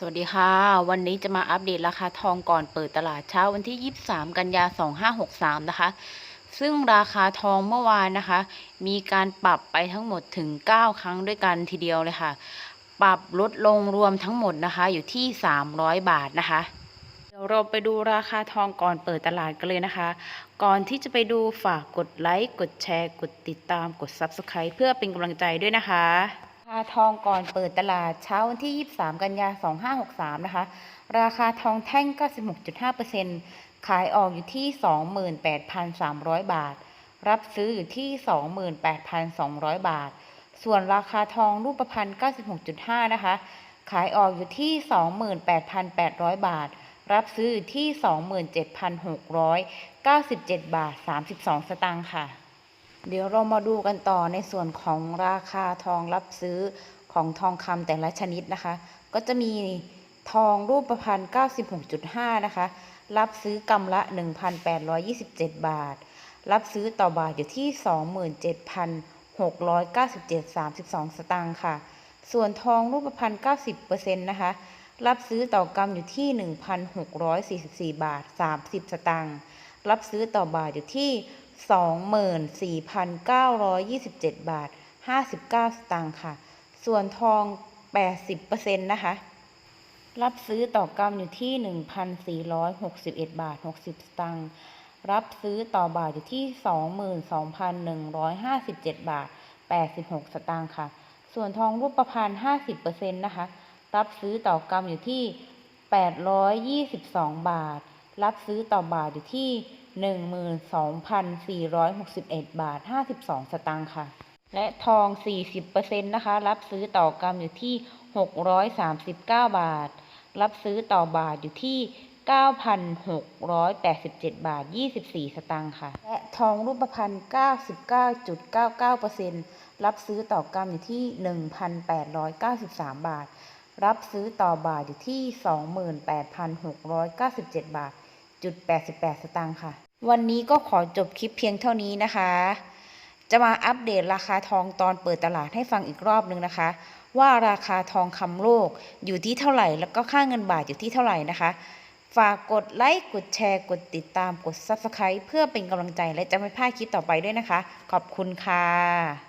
สวัสดีค่ะ วันนี้จะมาอัปเดตราคาทองก่อนเปิดตลาดเช้าวันที่ 23 กันยา 2563 นะคะ ซึ่งราคาทองเมื่อวานนะคะ มีการปรับไปทั้งหมดถึง 9 ครั้งด้วยกันทีเดียวเลยค่ะ ปรับลดลงรวมทั้งหมดนะคะ อยู่ที่ 300 บาทนะคะเดี๋ยวเราไปดูราคาทองก่อนเปิดตลาดกันเลยนะคะ ก่อนที่จะไปดูฝากกดไลค์กดแชร์ กดติดตามกด Subscribe เพื่อเป็นกำลังใจด้วยนะคะาคาทองก่อนเปิดตลาดเช้าวันที่ 23 กันยา 2563 นะคะ ราคาทองแท่ง 96.5%ขายออกอยู่ที่ 28,300 บาท รับซื้ออยู่ที่ 28,200 บาท ส่วนราคาทองรูปพรรณ 96.5 นะคะ ขายออกอยู่ที่ 28,800 บาท รับซื้ออยู่ที่ 27,697 บาท 32 สตางค์ค่ะ เดี๋ยวเรามาดูกันต่อในส่วนของราคาทองรับซื้อของทองคำแต่ละชนิดนะคะ ก็จะมีทองรูปพรรณ96.5 นะคะ รับซื้อกำละ 1,827 บาท รับซื้อต่อบาทอยู่ที่ 27,697 32 สตางค์ค่ะ ส่วนทองรูปพรรณ90%นะคะ รับซื้อต่อกำอยู่ที่ 1,644 บาท 30 สตางค์ รับซื้อต่อบาทอยู่ที่ 24,927 บาท 59 สตางค์ค่ะ ส่วนทอง 80%นะคะ รับซื้อต่อกำอยู่ที่ 1,461 บาท 60 สตางค์ รับซื้อต่อบาทอยู่ที่ 22,157 บาท 86 สตางค์ค่ะ ส่วนทองรูปพรรณ50%นะคะ รับซื้อต่อกำอยู่ที่ 822 บาท รับซื้อต่อบาทอยู่ที่ 12,461 บาท 52 สตางค์ค่ะ และทอง 40%นะคะ รับซื้อต่อกำอยู่ที่ 639 บาท รับซื้อต่อบาทอยู่ที่ 9,687 บาท 24 สตางค์ค่ะ และทองรูปพรรณ99.99%รับซื้อต่อกำอยู่ที่ 1,893 บาท รับซื้อต่อบาทอยู่ที่ 28,697 บาทจุด88 สตางค์ค่ะ วันนี้ก็ขอจบคลิปเพียงเท่านี้นะคะ จะมาอัปเดตราคาทองตอนเปิดตลาดให้ฟังอีกรอบนึงนะคะ ว่าราคาทองคำโลกอยู่ที่เท่าไหร่ แล้วก็ค่าเงินบาทอยู่ที่เท่าไหร่นะคะ ฝากกดไลค์กดแชร์ กดติดตามกด Subscribe เพื่อเป็นกำลังใจและจะไม่พลาดคลิปต่อไปด้วยนะคะ ขอบคุณค่ะ